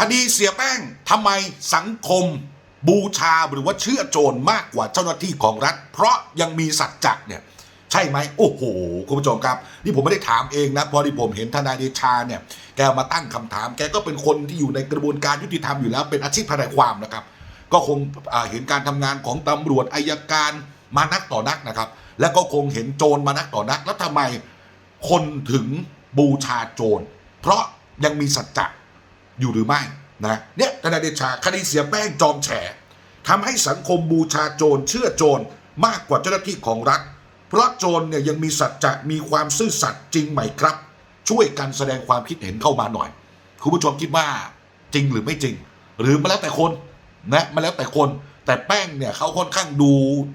คดีเสียแป้งทำไมสังคม บูชาหรือว่าเชื่อโจรมากกว่าเจ้าหน้าที่ของรัฐ เพราะยังมีสัจจะเนี่ยใช่ไหมโอ้โห คุณผู้ชมครับ นี่ผมไม่ได้ถามเองนะพราะที่ผมเห็นทนายเดชาเนี่ย แกมาตั้งคำถาม แกก็เป็นคนที่อยู่ในกระบวนการยุติธรรมอยู่แล้ว เป็นอาชีพทนายความนะครับ ก็คงเห็นการทำงานของตำรวจอายการมานักต่อนักนะครับ แล้วก็คงเห็นโจรมานักต่อนัก แล้วทำไมคนถึงบูชาโจร เพราะยังมีสัจจะ อยู่หรือไม่นะเนี่ยทนายเดชาคดีเสียแป้งจอมแฉทำให้สังคมบูชาโจรเชื่อโจรมากกว่าเจ้าหน้าที่ของรัฐ เพราะโจรเนี่ยยังมีสัจจะมีความซื่อสัตย์จริงไหมครับ ช่วยกันแสดงความคิดเห็นเข้ามาหน่อย คุณผู้ชมคิดว่าจริงหรือไม่จริง หรือมาแล้วแต่คนนะมาแล้วแต่คน แต่แป้งเนี่ยเขาค่อนข้างดู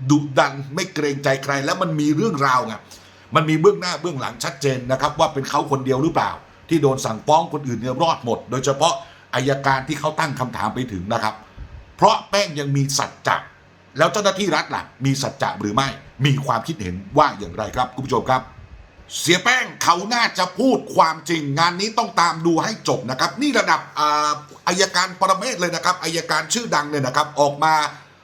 ดุดันไม่เกรงใจใคร แล้วมันมีเรื่องราวไงมันมีเบื้องหน้าเบื้องหลังชัดเจนนะครับ ว่าเป็นเขาคนเดียวหรือเปล่า ที่โดนสั่งฟ้องคนอื่นเนี่ยรอดหมด โดยเฉพาะอายการที่เขาตั้งคำถามไปถึงนะครับ เพราะแป้งยังมีสัจจะแล้วเจ้าหน้าที่รัฐล่ะมีสัจจะหรือไม่มีความคิดเห็นว่าอย่างไรครับคุณผู้ชมครับ เสียแป้งเขาน่าจะพูดความจริง งานนี้ต้องตามดูให้จบนะครับ นี่ระดับอาอายการปรเมศเลยนะครับอายการชื่อดังเลยนะครับ ออกมา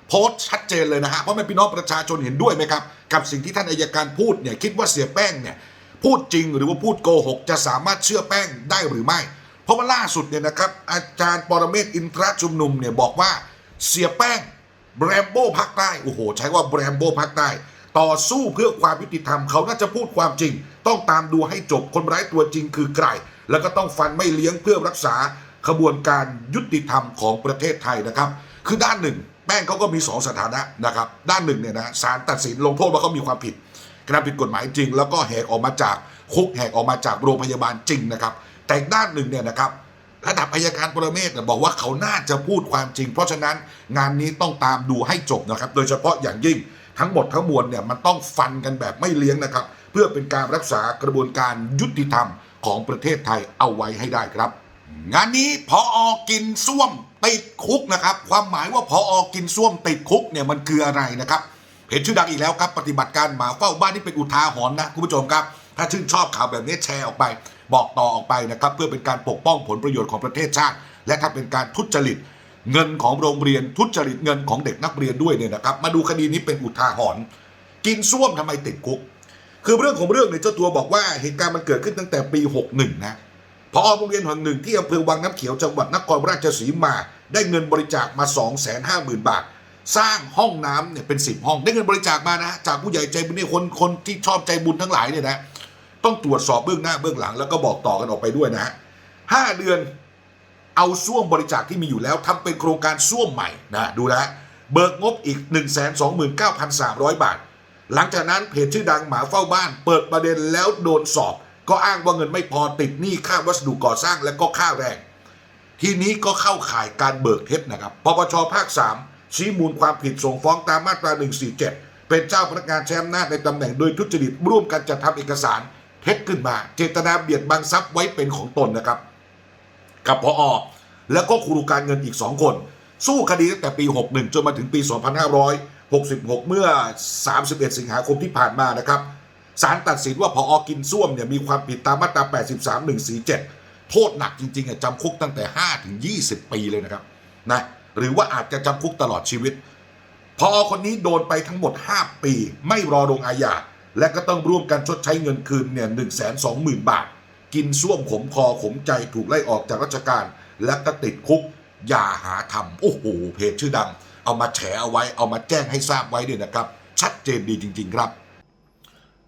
โพสต์ชัดเจนเลยนะฮะเพราะไม่พี่น้องประชาชนเห็นด้วยไหมครับ กับสิ่งที่ท่านอายการพูดเนี่ยคิดว่าเสียแป้งเนี่ย พูดจริงหรือว่าพูดโกหก จะสามารถเชื่อแป้งได้หรือไม่ เพราะว่าล่าสุดเนี่ยนะครับ อาจารย์ปรเมศอินทรชุมนุมเนี่ยบอกว่าเสียแป้งแบรมโบ้ภาคใต้โอ้โห ใช้ว่าแบรมโบ้ภาคใต้ ต่อสู้เพื่อความยุติธรรมเขาน่าจะพูดความจริง ต้องตามดูให้จบคนร้ายตัวจริงคือใครแล้วก็ต้องฟันไม่เลี้ยงเพื่อรักษาขบวนการยุติธรรมของประเทศไทยนะครับ คือด้านหนึ่ง แป้งเขาก็มีสองสถานะนะครับ ด้านหนึ่งเนี่ยนะศาลตัดสินลงโทษว่าเขามีความผิด กระทำผิดกฎหมายจริง แล้วก็แหกออกมาจากคุกแหกออกมาจากโรงพยาบาลจริงนะครับ แต่อีกด้านหนึ่งเนี่ยนะครับระดับอายการปรเมศบอกว่าเขาน่าจะพูดความจริง เพราะฉะนั้นงานนี้ต้องตามดูให้จบนะครับ โดยเฉพาะอย่างยิ่งทั้งหมดทั้งมวลเนี่ยมันต้องฟันกันแบบไม่เลี้ยงนะครับ เพื่อเป็นการรักษากระบวนการยุติธรรมของประเทศไทยเอาไว้ให้ได้ครับ งานนี้พออกินส้วมติดคุกนะครับ ความหมายว่าพออกินส้วมติดคุกเนี่ยมันคืออะไรนะครับ เพจชื่อดังอีกแล้วครับ ปฏิบัติการหมาเฝ้าบ้านนี่เป็นอุทาหรณ์นะคุณผู้ชมครับ ถ้าชื่นชอบข่าวแบบนี้แชร์ออกไป บอกต่อออกไปนะครับเพื่อเป็นการปกป้องผลประโยชน์ของประเทศชาติ และถ้าเป็นการทุจริตเงินของโรงเรียนทุจริตเงินของเด็กนักเรียนด้วยเนี่ยนะครับ มาดูคดีนี้เป็นอุทาหรณ์กินส้วมทำไมติดคุก คือเรื่องของเรื่องเนี่ยเจ้าตัวบอกว่าเหตุการณ์มันเกิดขึ้นตั้งแต่ปี 61 นะพอโรงเรียนแห่งหนึ่งที่อำเภอวังน้ำเขียวจังหวัดนครราชสีมา ได้เงินบริจาคมา 250,000 บาท สร้างห้องน้ำเนี่ยเป็น10ห้องได้เงินบริจาคมานะจากผู้ใหญ่ใจบุญเนี่ยคนคนที่ชอบใจบุญทั้งหลายเนี่ยนะต้องตรวจสอบเบื้องหน้าเบื้องหลังแล้วก็บอกต่อกันออกไปด้วยนะห้าเดือนเอาส้วมบริจาคที่มีอยู่แล้วทำเป็นโครงการส้วมใหม่นะดูนะเบิกงบอีก 1 2 9 3 0 0 บาท หลังจากนั้นเพจชื่อดังหมาเฝ้าบ้าน เปิดประเด็นแล้วโดนสอบ ก็อ้างว่าเงินไม่พอติดหนี้ค่าวัสดุก่อสร้างและก็ค่าแรง ทีนี้ก็เข้าข่ายการเบิกเท็จนะครับปปชภาค 3 ชี้มูลความผิดส่งฟ้องตามมาตรา 147 เป็นเจ้าพนักงานใช้อำนาจในตำแหน่งโดยทุจริตร่วมกันจัดทำเอกสาร เท็จขึ้นมา เจตนาเบียดบังทรัพย์ไว้เป็นของตนนะครับ กับพออแล้วก็ครูการเงินอีก 2 คน สู้คดีตั้งแต่ปี 61 จนมาถึงปี 2566 เมื่อ 31 สิงหาคมที่ผ่านมานะครับศาลตัดสินว่าพออกินส้วมเนี่ยมีความผิดตามมาตรา 83 147 โทษหนักจริงๆอะจำคุกตั้งแต่ 5 ถึง 20 ปีเลยนะครับนะ หรือว่าอาจจะจำคุกตลอดชีวิตพอคนนี้โดนไปทั้งหมด 5 ปี ไม่รอลงอาญาและก็ต้องร่วมกันชดใช้เงินคืนเนี่ยหนึ่งแสนสองหมื่นบาท กินส้วมขมคอขมใจถูกไล่ออกจากราชการ และก็ติดคุก อย่าหาทำโอ้โหเพจชื่อดัง เอามาแฉเอาไว้เอามาแจ้งให้ทราบไว้เนี่ยนะครับ ชัดเจนดีจริง ๆ ครับ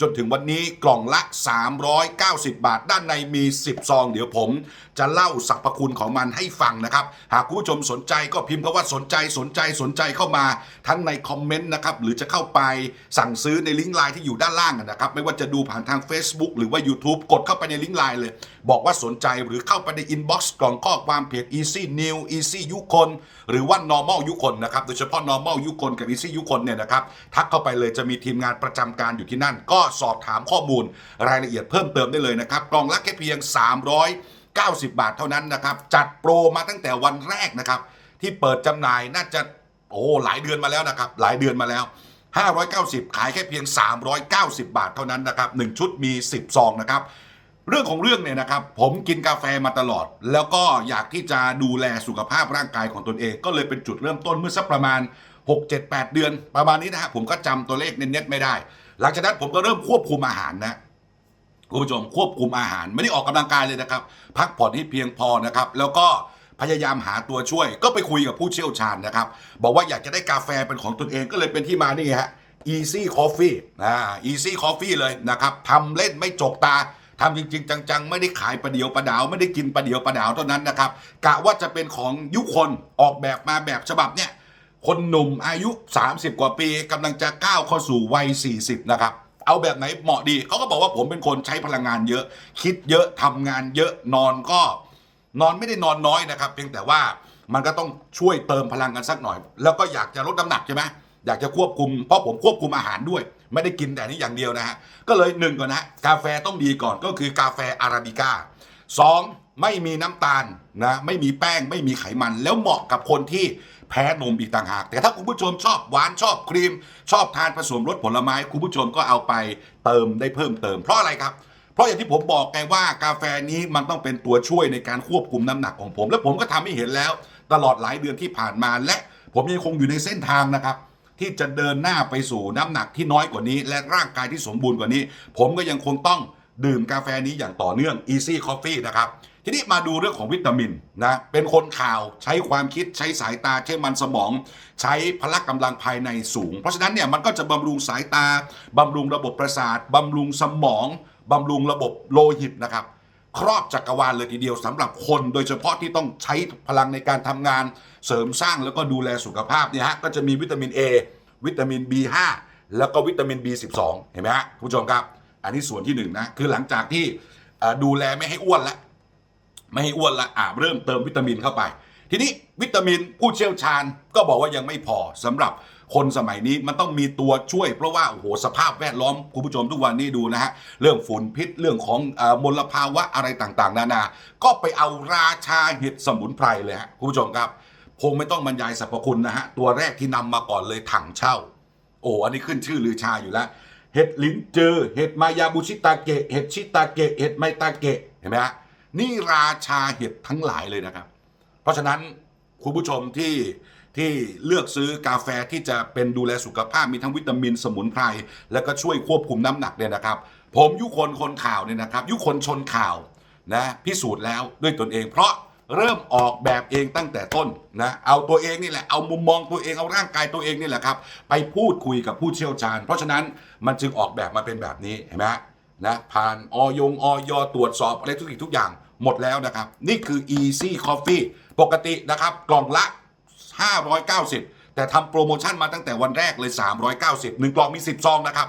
จนถึงวันนี้กล่องละ 390 บาท ด้านในมี 10 ซอง เดี๋ยวผม จะเล่าสรรพคุณของมันให้ฟังนะครับ หากคุณผู้ชมสนใจก็พิมพ์คำว่าสนใจสนใจสนใจเข้ามา ทั้งในคอมเมนต์นะครับ หรือจะเข้าไปสั่งซื้อในลิงก์ไลน์ที่อยู่ด้านล่างนะครับ ไม่ว่าจะดูผ่านทาง Facebook หรือว่า YouTube กดเข้าไปในลิงก์ไลน์เลยบอกว่าสนใจหรือเข้าไปในอินบ็อกซ์กล่องข้อความเพจ Easy New Easy ยุคน หรือว่า normal ยุคนนะครับ โดยเฉพาะ normal ยุคนกับ easy ยุคนเนี่ยนะครับ ทักเข้าไปเลยจะมีทีมงานประจำการอยู่ที่นั่น ก็สอบถามข้อมูลรายละเอียดเพิ่มเติมได้เลยนะครับกล่องละแค่เพียง 390 บาทเท่านั้นนะครับจัดโปรมาตั้งแต่วันแรกนะครับที่เปิดจำหน่ายน่าจะโอ้หลายเดือนมาแล้วนะครับหลายเดือนมาแล้ว590 ขายแค่เพียง 390 บาทเท่านั้นนะครับ 1 ชุดมี 10 ซองนะครับ เรื่องของเรื่องเนี่ยนะครับ ผมกินกาแฟมาตลอด แล้วก็อยากที่จะดูแลสุขภาพร่างกายของตนเอง ก็เลยเป็นจุดเริ่มต้นเมื่อสักประมาณ 6 7 8 เดือน ประมาณนี้นะฮะผมก็จำตัวเลขเน็ตไม่ได้ หลังจากนั้นผมก็เริ่มควบคุมอาหารนะคุณผู้ชมควบคุมอาหารไม่ได้ออกกำลังกายเลยนะครับ พักผ่อนให้เพียงพอนะครับ แล้วก็พยายามหาตัวช่วย ก็ไปคุยกับผู้เชี่ยวชาญนะครับ บอกว่าอยากจะได้กาแฟเป็นของตนเองก็เลยเป็นที่มานี่ฮะ Easy Coffee อ่า Easy Coffee เลยนะครับทำเล่นไม่จกตา ทำจริง ๆ จัง ๆ ไม่ได้ขายประเดียวประดาว ไม่ได้กินประเดียวประดาวเท่านั้นนะครับกะว่าจะเป็นของยุคนออกแบบมาแบบฉบับเนี่ยคนหนุ่มอายุ 30 กว่าปีกำลังจะก้าวเข้าสู่วัย 40 นะครับ เอาแบบไหนเหมาะดีเขาก็บอกว่าผมเป็นคนใช้พลังงานเยอะ คิดเยอะทำงานเยอะนอนก็ นอนไม่ได้นอนน้อยนะครับ เพียงแต่ว่ามันก็ต้องช่วยเติมพลังกันสักหน่อย แล้วก็อยากจะลดน้ำหนักใช่ไหมอยากจะควบคุมเพราะผมควบคุมอาหารด้วย ไม่ได้กินแต่นี้อย่างเดียวนะฮะก็เลยหนึ่งก่อนนะกาแฟต้องดีก่อนก็คือกาแฟอาราบิก้าสองไม่มีน้ำตาลนะไม่มีแป้งไม่มีไขมัน แล้วเหมาะกับคนที่แพ้นมอีกต่างหาก แต่ถ้าคุณผู้ชมชอบหวานชอบครีม ชอบทานผสมรสผลไม้ คุณผู้ชมก็เอาไปเติมได้เพิ่มเติมเพราะอะไรครับเพราะอย่างที่ผมบอกไงว่ากาแฟนี้มันต้องเป็นตัวช่วยในการควบคุมน้ำหนักของผม และผมก็ทำให้เห็นแล้ว ตลอดหลายเดือนที่ผ่านมาและผมยังคงอยู่ในเส้นทางนะครับ ที่จะเดินหน้าไปสู่น้ำหนักที่น้อยกว่านี้ และร่างกายที่สมบูรณ์กว่านี้ ผมก็ยังคงต้องดื่มกาแฟนี้อย่างต่อเนื่อง Easy Coffee นะครับ ทีนี้มาดูเรื่องของวิตามินนะ เป็นคนข่าวใช้ความคิดใช้สายตาใช้มันสมอง ใช้พละกำลังภายในสูง เพราะฉะนั้นเนี่ยมันก็จะบำรุงสายตาบำรุงระบบประสาทบำรุงสมองบำรุงระบบโลหิตนะครับ ครอบจักรวาลเลยทีเดียวสำหรับคน โดยเฉพาะที่ต้องใช้พลังในการทำงาน เสริมสร้างแล้วก็ดูแลสุขภาพเนี่ยฮะก็จะมีวิตามิน A วิตามิน B5 แล้วก็วิตามิน B12 เห็นไหมฮะคุณผู้ชมครับ อันนี้ส่วนที่หนึ่งนะคือหลังจากที่ดูแลไม่ให้อ้วนล้วไม่ให้อ้วนละอ่าเริ่มเติมวิตามินเข้าไป ทีนี้วิตามินผู้เชี่ยวชาญก็บอกว่ายังไม่พอสำหรับคนสมัยนี้มันต้องมีตัวช่วยเพราะว่าโอ้โหสภาพแวดล้อมคุณผู้ชมทุกวันนี้ดูนะฮะเรื่องฝุ่นพิษเรื่องของอมลภาวะอะไรต่างๆ นานา ก็ไปเอาราชาเห็ดสมุนไพรเลยฮะคุณผู้ชมครับ คงไม่ต้องบรรยายสรรพคุณนะฮะ ตัวแรกที่นำมาก่อนเลยถังเช่า โอ้อันนี้ขึ้นชื่อลือชาอยู่แล้ว เห็ดลิ้นเจอ เห็ดมายาบุชิตาเกะ เห็ดชิตาเกะ เห็ดไมตาเกะ เห็นไหมฮะ นี่ราชาเห็ดทั้งหลายเลยนะครับ เพราะฉะนั้นคุณผู้ชมที่ที่เลือกซื้อกาแฟที่จะเป็นดูแลสุขภาพมีทั้งวิตามินสมุนไพรแล้วก็ช่วยควบคุมน้ำหนักเนี่ยนะครับ ผมยุคนคนข่าวเนี่ยนะครับ ยุคนชนข่าวนะพิสูจน์แล้วด้วยตนเองเพราะ เริ่มออกแบบเองตั้งแต่ต้นนะเอาตัวเองนี่แหละเอามุมมองตัวเองเอาร่างกายตัวเองนี่แหละครับ ไปพูดคุยกับผู้เชี่ยวชาญ เพราะฉะนั้นมันจึงออกแบบมาเป็นแบบนี้เห็นไหมนะผ่านออยงออยตรวจสอบอะไรทุกสิ่งทุกอย่างหมดแล้วนะครับ นี่คือ Easy Coffee ปกตินะครับกล่องละ 590 แต่ทำโปรโมชั่นมาตั้งแต่วันแรกเลย 390หนึ่งกล่องมี 10 ซองนะครับ